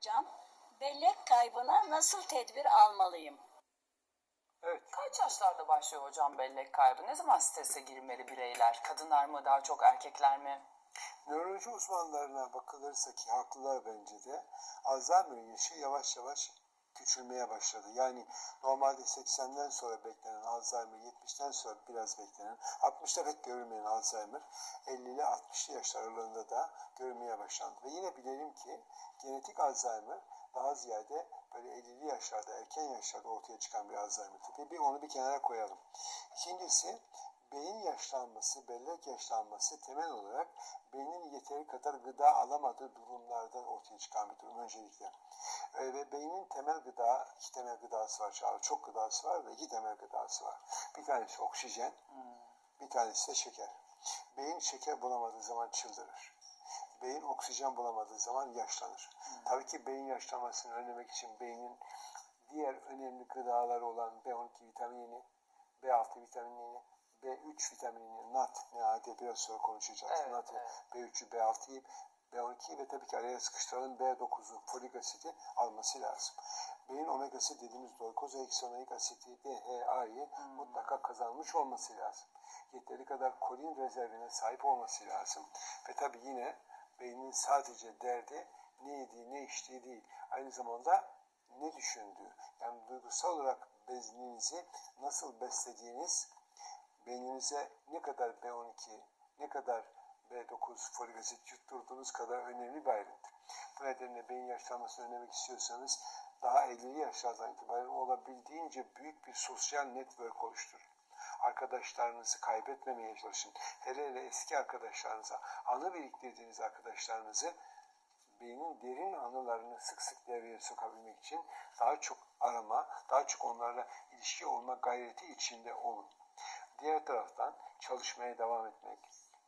Hocam, bellek kaybına nasıl tedbir almalıyım? Evet. Kaç yaşlarda başlıyor hocam bellek kaybı? Ne zaman strese girmeli bireyler? Kadınlar mı daha çok erkekler mi? Nöroloji uzmanlarına bakılırsa ki haklılar bence de Alzheimer'ın yaşı yavaş yavaş küçülmeye başladı. Yani normalde 80'den sonra beklenen Alzheimer, 70'ten sonra biraz beklenen, 60'ta pek görülmeyen Alzheimer 50 ile 60'lı yaşlar aralığında da görülmeye başlandı. Ve yine bilelim ki genetik Alzheimer daha ziyade böyle 50'li yaşlarda, erken yaşlarda ortaya çıkan bir Alzheimer tipi. Bir onu bir kenara koyalım. İkincisi beyin yaşlanması, bellek yaşlanması temel olarak beynin yeteri kadar gıda alamadığı durumlardan ortaya çıkan bir durum öncelikle. Ee, ve beynin temel gıda, iki temel gıdası var Çağla. Çok gıdası var da iki temel gıdası var. Bir tanesi oksijen, bir tanesi de şeker. Beyin şeker bulamadığı zaman çıldırır. Beyin oksijen bulamadığı zaman yaşlanır. Tabii ki beyin yaşlanmasını önlemek için beynin diğer önemli gıdaları olan B12 vitamini, B6 vitaminini, B3 vitaminini, NAT, NAD biraz sonra konuşacağız. Evet, NAT, evet. B3'ü, B6'yı, B12'yi ve tabii ki araya sıkıştıralım B9'u, folik asidi alması lazım. Beyin omegası dediğimiz dolkozaiksanoik asiti, DHA'yı mutlaka kazanmış olması lazım. Yeteri kadar kolin rezervine sahip olması lazım. Ve tabii yine beynin sadece derdi ne yediği, ne içtiği değil. Aynı zamanda ne düşündüğü. Yani duygusal olarak bezninizi nasıl beslediğiniz beyninize ne kadar B12, ne kadar B9 folik asit yutturduğunuz kadar önemli bir ayrıntı. Bu nedenle beyin yaşlanmasını önlemek istiyorsanız daha 50'li yaşlardan itibaren olabildiğince büyük bir sosyal network oluşturun. Arkadaşlarınızı kaybetmemeye çalışın. Hele hele eski arkadaşlarınıza, anı biriktirdiğiniz arkadaşlarınızı beynin derin anılarını sık sık devreye sokabilmek için daha çok arama, daha çok onlarla ilişki olma gayreti içinde olun. Diğer taraftan çalışmaya devam etmek,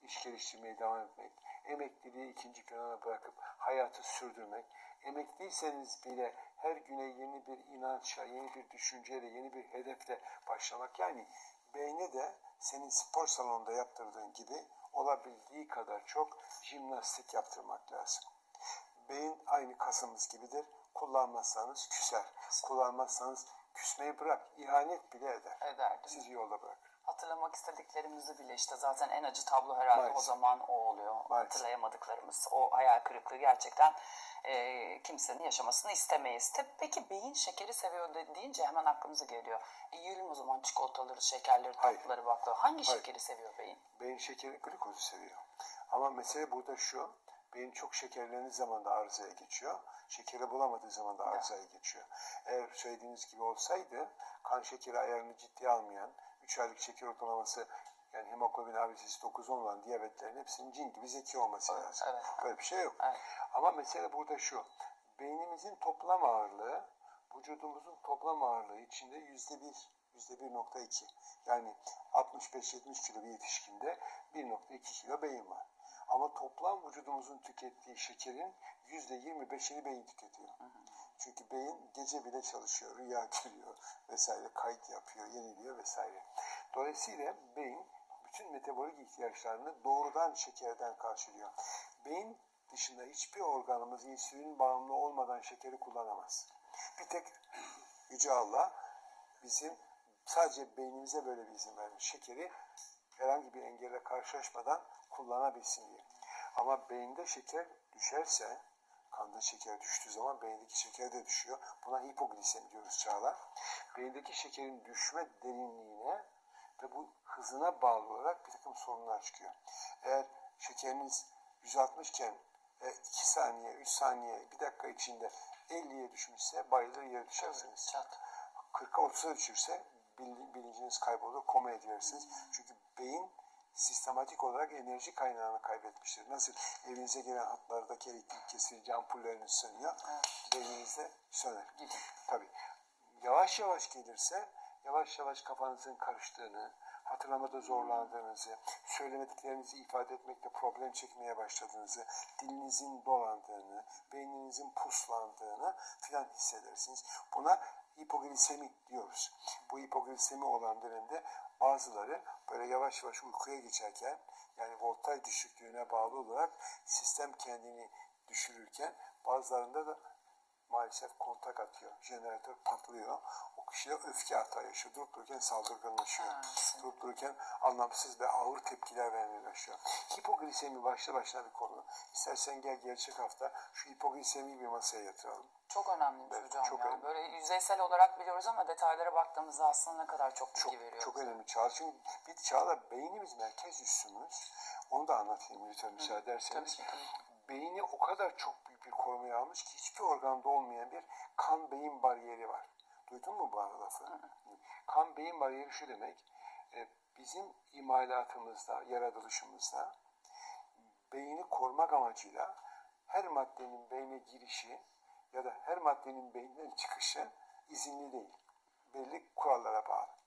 iş geliştirmeye devam etmek, emekliliği ikinci plana bırakıp hayatı sürdürmek, emekliyseniz bile her güne yeni bir inançla, yeni bir düşünceyle, yeni bir hedefle başlamak yani beyne de senin spor salonunda yaptırdığın gibi olabildiği kadar çok jimnastik yaptırmak lazım. Beyin aynı kasımız gibidir. Kullanmazsanız küser. Kullanmazsanız küsmeyi bırak. ihanet bile eder. Eder? Sizi yolda bırakır. Hatırlamak istediklerimizi bile işte zaten en acı tablo herhalde o Maalesef. zaman o oluyor. Maalesef. Hatırlayamadıklarımız. O hayal kırıklığı gerçekten e, kimsenin yaşamasını istemeyiz. Tabii peki beyin şekeri seviyor de- deyince hemen aklımıza geliyor. E, yiyelim o zaman çikolataları, şekerleri, tatlıları, baklava. Hangi Hayır. şekeri seviyor beyin? Beyin şekeri glikozu seviyor. Ama mesele burada şu. Beyin çok şekerlendiği zaman da arızaya geçiyor. Şekeri bulamadığı zaman da arızaya geçiyor. Eğer söylediğiniz gibi olsaydı kan şekeri ayarını ciddiye almayan, 3 aylık şeker ortalaması yani hemoglobin abisisi 9-10 olan diyabetlerin hepsinin cin gibi zeki olması lazım. evet. Böyle bir şey yok. Evet. Ama mesele burada şu. Beynimizin toplam ağırlığı vücudumuzun toplam ağırlığı içinde yüzde bir, yüzde 1.2. Yani 65-70 kilo bir yetişkinde 1.2 kilo beyin var. Ama toplam vücudumuzun tükettiği şekerin yüzde 25'ini beyin tüketiyor. Çünkü beyin gece bile çalışıyor, rüya görüyor vesaire, kayıt yapıyor, yeniliyor vesaire. Dolayısıyla beyin bütün metabolik ihtiyaçlarını doğrudan şekerden karşılıyor. Beyin dışında hiçbir organımız insülin bağımlı olmadan şekeri kullanamaz. Bir tek Yüce Allah bizim sadece beynimize böyle bir izin vermiş. Şekeri herhangi bir engelle karşılaşmadan kullanabilsin diye. Ama beyinde şeker düşerse, kanda şeker düştüğü zaman beyindeki şeker de düşüyor. Buna hipoglisemi diyoruz Çağla. Beyindeki şekerin düşme derinliğine ve bu hızına bağlı olarak bir takım sorunlar çıkıyor. Eğer şekeriniz 160 iken 2 saniye, 3 saniye, 1 dakika içinde 50'ye düşmüşse bayılır yere düşersiniz. Çat. 40'a 30'a düşürse bil- bilinciniz kaybolur, komaya girersiniz. Çünkü beyin sistematik olarak enerji kaynağını kaybetmiştir. Nasıl evinize gelen hatlardaki elektrik kesici ampulleriniz sönüyor, beyninizde söner. Gibi. Tabii. Yavaş yavaş gelirse, yavaş yavaş kafanızın karıştığını, hatırlamada zorlandığınızı, söylemediklerinizi ifade etmekte problem çekmeye başladığınızı, dilinizin dolandığını, beyninizin puslandığını filan hissedersiniz. Buna hipoglisemi diyoruz. Bu hipoglisemi olan dönemde bazıları böyle yavaş yavaş uykuya geçerken yani voltaj düşüklüğüne bağlı olarak sistem kendini düşürürken bazılarında da maalesef kontak atıyor. Jeneratör patlıyor. O kişide öfke hata yaşıyor. Durup dururken saldırganlaşıyor. Sinir. Durup dururken anlamsız ve ağır tepkiler vermeye başlıyor. Hipoglisemi başlı başına bir konu. İstersen gel gelecek hafta şu hipoglisemiyi bir masaya yatıralım. Çok önemliymiş Evet, hocam çok ya. önemli. Böyle yüzeysel olarak biliyoruz ama detaylara baktığımızda aslında ne kadar çok bilgi Çok, veriyor. çok bize. önemli Çağla. Çünkü bir Çağla beynimiz merkez üssümüz. Onu da anlatayım lütfen müsaade ederseniz. Tabii ki. Beyni o kadar çok büyük bir korumaya almış ki hiçbir organda olmayan bir kan beyin bariyeri var. Duydun mu bu lafı? Kan beyin bariyeri şu demek. e, Bizim imalatımızda, yaratılışımızda beyni korumak amacıyla her maddenin beyne girişi ya da her maddenin beyinden çıkışı izinli değil. Belli kurallara bağlı.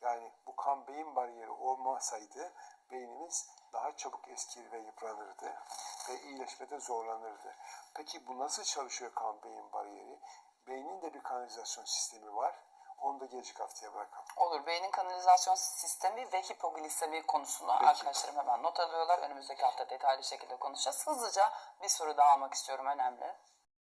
Yani bu kan beyin bariyeri olmasaydı beynimiz daha çabuk eskir ve yıpranırdı ve iyileşmede zorlanırdı. Peki bu nasıl çalışıyor kan beyin bariyeri? Beynin de bir kanalizasyon sistemi var. Onu da gelecek haftaya bırakalım. Olur. Beynin kanalizasyon sistemi ve hipoglisemi konusunu arkadaşlarım hemen not alıyorlar. Önümüzdeki hafta detaylı şekilde konuşacağız. Hızlıca bir soru daha almak istiyorum. Önemli.